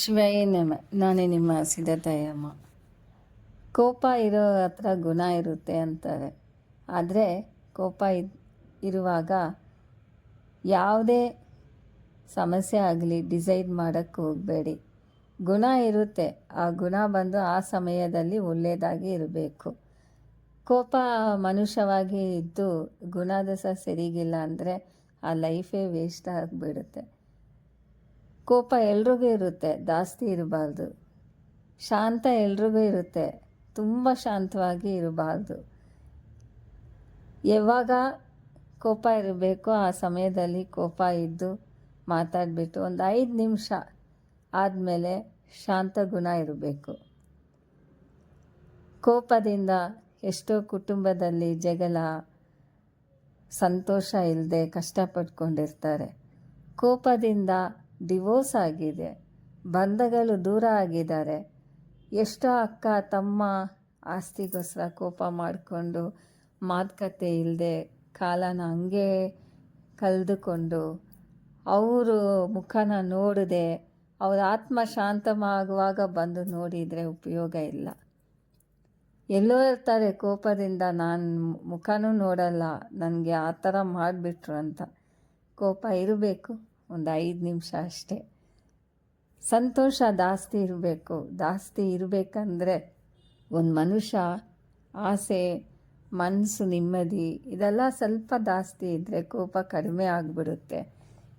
ಶಿವಾಯ ನಮ ನಾನೇ ನಿಮ್ಮ ಸಿದ್ಧತಾಯಮ್ಮ ಕೋಪ ಇರೋ ಹತ್ರ ಗುಣ ಇರುತ್ತೆ ಅಂತಾರೆ. ಆದರೆ ಕೋಪ ಇರುವಾಗ ಯಾವುದೇ ಸಮಸ್ಯೆ ಆಗಲಿ, ಡಿಸೈಡ್ ಮಾಡೋಕ್ಕೆ ಹೋಗಬೇಡಿ. ಗುಣ ಇರುತ್ತೆ. ಆ ಗುಣ ಬಂದು ಆ ಸಮಯದಲ್ಲಿ ಒಳ್ಳೆಯದಾಗಿ ಇರಬೇಕು. ಕೋಪ ಮನುಷ್ಯವಾಗಿ ಇದ್ದು ಗುಣದ ಸಹ ಸರಿಗಿಲ್ಲ ಅಂದರೆ ಆ ಲೈಫೇ ವೇಸ್ಟ್ ಆಗಿಬಿಡುತ್ತೆ. ಕೋಪ ಎಲ್ರಿಗೂ ಇರುತ್ತೆ, ಜಾಸ್ತಿ ಇರಬಾರ್ದು. ಶಾಂತ ಎಲ್ರಿಗೂ ಇರುತ್ತೆ, ತುಂಬ ಶಾಂತವಾಗಿ ಇರಬಾರ್ದು. ಯಾವಾಗ ಕೋಪ ಇರಬೇಕೋ ಆ ಸಮಯದಲ್ಲಿ ಕೋಪ ಇದ್ದು ಮಾತಾಡಿಬಿಟ್ಟು ಒಂದು ಐದು ನಿಮಿಷ ಆದಮೇಲೆ ಶಾಂತ ಗುಣ ಇರಬೇಕು. ಕೋಪದಿಂದ ಎಷ್ಟೋ ಕುಟುಂಬದಲ್ಲಿ ಜಗಳ, ಸಂತೋಷ ಇಲ್ಲದೆ ಕಷ್ಟಪಟ್ಕೊಂಡಿರ್ತಾರೆ. ಕೋಪದಿಂದ ಡಿವೋರ್ಸ್ ಆಗಿದೆ. ಬಂಧಗಳು ದೂರ ಆಗಿದ್ದಾರೆ. ಎಷ್ಟೋ ಅಕ್ಕ, ತಮ್ಮ ಆಸ್ತಿಗೋಸ್ಕರ ಕೋಪ ಮಾಡಿಕೊಂಡು ಮಾತುಕತೆ ಇಲ್ಲದೆ ಕಾಲನ ಹಂಗೆ ಕಳೆದುಕೊಂಡು ಅವರು ಮುಖನ ನೋಡದೆ ಅವ್ರ ಆತ್ಮ ಶಾಂತವಾಗುವಾಗ ಬಂದು ನೋಡಿದರೆ ಉಪಯೋಗ ಇಲ್ಲ. ಎಲ್ಲೋ ಇರ್ತಾರೆ, ಕೋಪದಿಂದ ನಾನು ಮುಖನೂ ನೋಡಲ್ಲ, ನನಗೆ ಆ ಥರ ಮಾಡಿಬಿಟ್ರು ಅಂತ. ಕೋಪ ಇರಬೇಕು. ಒಂದು ಐದು ನಿಮಿಷ ಅಷ್ಟೇ. ಸಂತೋಷ ಜಾಸ್ತಿ ಇರಬೇಕು. ಜಾಸ್ತಿ ಇರಬೇಕಂದ್ರೆ ಒಂದು ಮನುಷ್ಯ ಆಸೆ ಮನಸ್ಸು ನೆಮ್ಮದಿ, ಇದೆಲ್ಲ ಸ್ವಲ್ಪ ಜಾಸ್ತಿ ಇದ್ದರೆ ಕೋಪ ಕಡಿಮೆ ಆಗಿಬಿಡುತ್ತೆ.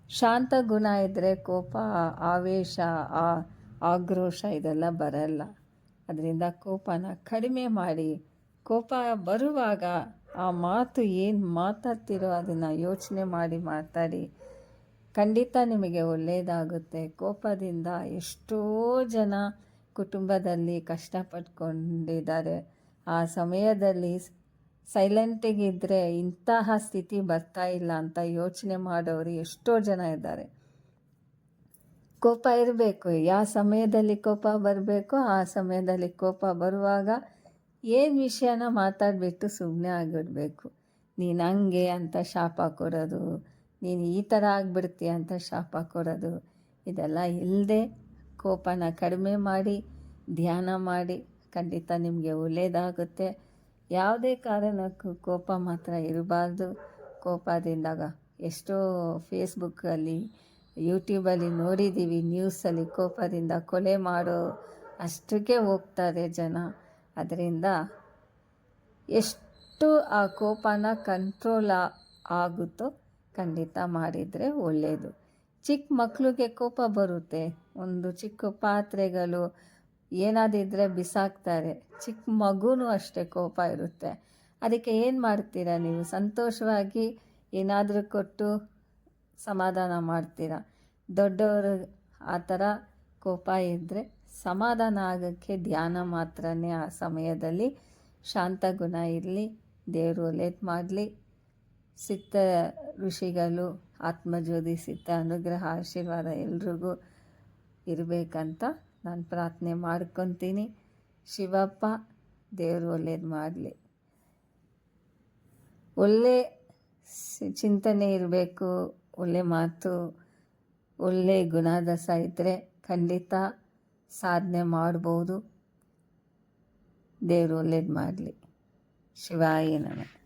ಶಾಂತ ಗುಣ ಇದ್ದರೆ ಕೋಪ, ಆವೇಶ, ಆ, ಆಕ್ರೋಶ ಇದೆಲ್ಲ ಬರಲ್ಲ. ಅದರಿಂದ ಕೋಪನ ಕಡಿಮೆ ಮಾಡಿ, ಕೋಪ ಬರುವಾಗ ಆ ಮಾತು ಏನು ಮಾತಾಡ್ತಿರೋ ಅದನ್ನು ಯೋಚನೆ ಮಾಡಿ ಮಾತಾಡಿ ಖಂಡಿತ ನಿಮಗೆ ಒಳ್ಳೆಯದಾಗುತ್ತೆ ಕೋಪದಿಂದ ಎಷ್ಟೋ ಜನ ಕುಟುಂಬದಲ್ಲಿ ಕಷ್ಟಪಟ್ಕೊಂಡಿದ್ದಾರೆ. ಆ ಸಮಯದಲ್ಲಿ ಸೈಲೆಂಟಿಗಿದ್ದರೆ ಇಂತಹ ಸ್ಥಿತಿ ಬರ್ತಾ ಇಲ್ಲ ಅಂತ ಯೋಚನೆ ಮಾಡೋರು ಎಷ್ಟೋ ಜನ ಇದ್ದಾರೆ. ಕೋಪ ಇರಬೇಕು. ಯಾವ ಸಮಯದಲ್ಲಿ ಕೋಪ ಬರಬೇಕು ಆ ಸಮಯದಲ್ಲಿ ಕೋಪ ಬರುವಾಗ ಏನು ವಿಷಯನ ಮಾತಾಡಿಬಿಟ್ಟು ಸುಮ್ಮನೆ ಆಗಿಬಿಡ್ಬೇಕು ನೀನು ಹಂಗೆ ಅಂತ ಶಾಪ ಕೊಡೋದು ನೀನು ಈ ಥರ ಆಗಿಬಿಡ್ತೀಯ ಅಂತ ಶಾಪ ಕೊಡೋದು. ಇದೆಲ್ಲ ಇಲ್ಲದೆ ಕೋಪನ ಕಡಿಮೆ ಮಾಡಿ, ಧ್ಯಾನ ಮಾಡಿ, ಖಂಡಿತ ನಿಮಗೆ ಒಳ್ಳೆಯದಾಗುತ್ತೆ ಯಾವುದೇ ಕಾರಣಕ್ಕೂ ಕೋಪ ಮಾತ್ರ ಇರಬಾರ್ದು. ಕೋಪದಿಂದಾಗ ಎಷ್ಟೋ ಫೇಸ್ಬುಕ್ಕಲ್ಲಿ, ಯೂಟ್ಯೂಬಲ್ಲಿ ನೋಡಿದ್ದೀವಿ ನ್ಯೂಸಲ್ಲಿ ಕೋಪದಿಂದ ಕೊಲೆ ಮಾಡೋ ಅಷ್ಟಕ್ಕೆ ಹೋಗ್ತಾರೆ ಜನ. ಅದರಿಂದ ಎಷ್ಟು ಆ ಕೋಪನ ಕಂಟ್ರೋಲ್ ಆಗುತ್ತೋ ಖಂಡಿತ ಮಾಡಿದರೆ ಒಳ್ಳೆಯದು ಚಿಕ್ಕ ಮಕ್ಕಳಿಗೆ ಕೋಪ ಬರುತ್ತೆ. ಒಂದು ಚಿಕ್ಕ ಪಾತ್ರೆಗಳು ಏನಾದಿದ್ದರೆ ಬಿಸಾಕ್ತಾರೆ. ಚಿಕ್ಕ ಮಗುನೂ ಅಷ್ಟೇ ಕೋಪ ಇರುತ್ತೆ. ಅದಕ್ಕೆ ಏನು ಮಾಡ್ತೀರಾ ನೀವು? ಸಂತೋಷವಾಗಿ ಏನಾದರೂ ಕೊಟ್ಟು ಸಮಾಧಾನ ಮಾಡ್ತೀರಾ? ದೊಡ್ಡವರು ಆ ಥರ ಕೋಪ ಇದ್ದರೆ ಸಮಾಧಾನ ಆಗೋಕ್ಕೆ ಧ್ಯಾನ ಮಾತ್ರನೇ ಆ ಸಮಯದಲ್ಲಿ. ಶಾಂತ ಗುಣ ಇರಲಿ. ದೇವರು ಒಳ್ಳೇದು ಮಾಡಲಿ. ಸಿದ್ಧ ಋಷಿಗಳು, ಆತ್ಮಜ್ಯೋತಿ, ಸಿದ್ಧ ಅನುಗ್ರಹ, ಆಶೀರ್ವಾದ ಎಲ್ರಿಗೂ ಇರಬೇಕಂತ ನಾನು ಪ್ರಾರ್ಥನೆ ಮಾಡ್ಕೊತೀನಿ. ಶಿವಪ್ಪ, ದೇವರು ಒಳ್ಳೇದು ಮಾಡಲಿ. ಒಳ್ಳೆ ಚಿಂತನೆ ಇರಬೇಕು, ಒಳ್ಳೆ ಮಾತು, ಒಳ್ಳೆ ಗುಣದಸ ಇದ್ದರೆ ಖಂಡಿತ ಸಾಧನೆ ಮಾಡ್ಬೋದು. ದೇವರು ಒಳ್ಳೇದು ಮಾಡಲಿ. ಶಿವಾಯಿ ನಮಃ.